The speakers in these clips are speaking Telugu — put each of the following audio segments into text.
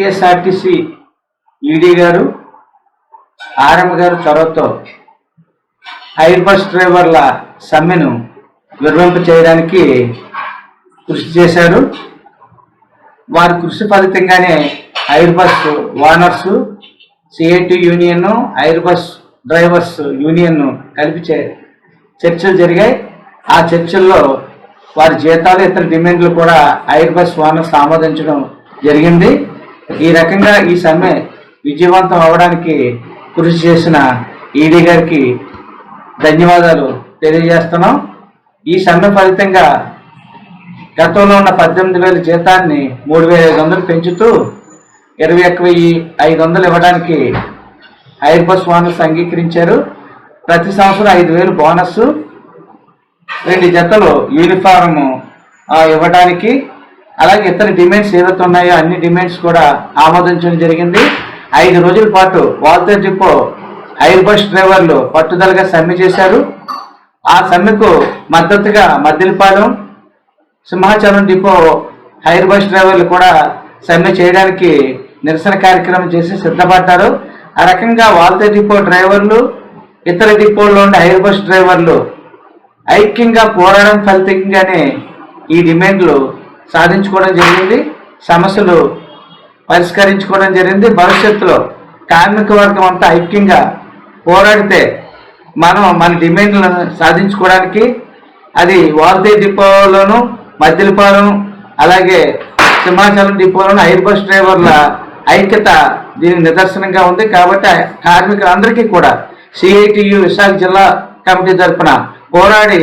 ఏపీఎస్ఆర్టీసీ ఈడీ గారు ఆర్ఎం గారు చొరవతో హైర్ బస్ డ్రైవర్ల సమ్మెను విరమింప చేయడానికి కృషి చేశారు. వారి కృషి ఫలితంగానే hire bus owners CIT union hire bus drivers union కలిపి చే- చర్చలు జరిగాయి. ఆ చర్చల్లో వారి జీతాలు ఇతర డిమాండ్లు కూడా హైర్ బస్ ఓనర్స్ ఆమోదించడం జరిగింది. ఈ రకంగా ఈ సమ్మె విజయవంతం అవడానికి కృషి చేసిన ఈడీ గారికి ధన్యవాదాలు తెలియజేస్తున్నాం. ఈ సమ్మె ఫలితంగా గతంలో ఉన్న పద్దెనిమిది వేల జీతాన్ని మూడు వేల ఐదు వందలు పెంచుతూ ఇరవై ఒక్క వెయ్యి ఐదు వందలు ఇవ్వడానికి హైర్ బస్ ఓనర్స్ అంగీకరించారు ప్రతి సంవత్సరం ఐదు వేలు బోనస్. రెండు జతలు యూనిఫారం ఇవ్వడానికి అలాగే ఇతర డిమాండ్స్ ఏవైతే ఉన్నాయో అన్ని డిమాండ్స్ కూడా ఆమోదించడం జరిగింది. ఐదు రోజుల పాటు వాల్తే డిపో హైర్ బస్ డ్రైవర్లు పట్టుదలగా సమ్మె చేశారు. ఆ సమ్మెకు మద్దతుగా Maddilapalem Simhachalam depot hire bus డ్రైవర్లు కూడా సమ్మె చేయడానికి నిరసన కార్యక్రమం చేసి సిద్ధపడ్డారు. ఆ రకంగా వాల్తే డిపో డ్రైవర్లు ఇతర డిపోల్లో ఉండే హైర్ బస్ డ్రైవర్లు ఐక్యంగా పోరాడడం ఫలితంగానే ఈ డిమాండ్లు సాధించుకోవడం జరిగింది. సమస్యలు పరిష్కరించుకోవడం జరిగింది. భవిష్యత్తులో కార్మిక వర్గం అంతా ఐక్యంగా పోరాడితే మనం మన డిమాండ్లను సాధించుకోవడానికి అది వాల్తీ డిపోలోను మద్దిలపాలెం అలాగే సింహాచలం డిపోలోను ఐర్ బస్ డ్రైవర్ల ఐక్యత దీనికి నిదర్శనంగా ఉంది. కాబట్టి కార్మికులందరికీ కూడా సిఐటియు విశాఖ జిల్లా కమిటీ తరఫున పోరాడి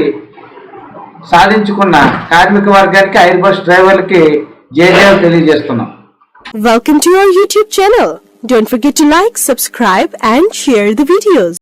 సాధించుకున్న కార్మిక వర్గానికి ఎయిర్ బస్ డ్రైవర్లకి జేజేలు తెలియజేస్తున్నాం Welcome to our YouTube channel. Don't forget to like, subscribe and share the videos.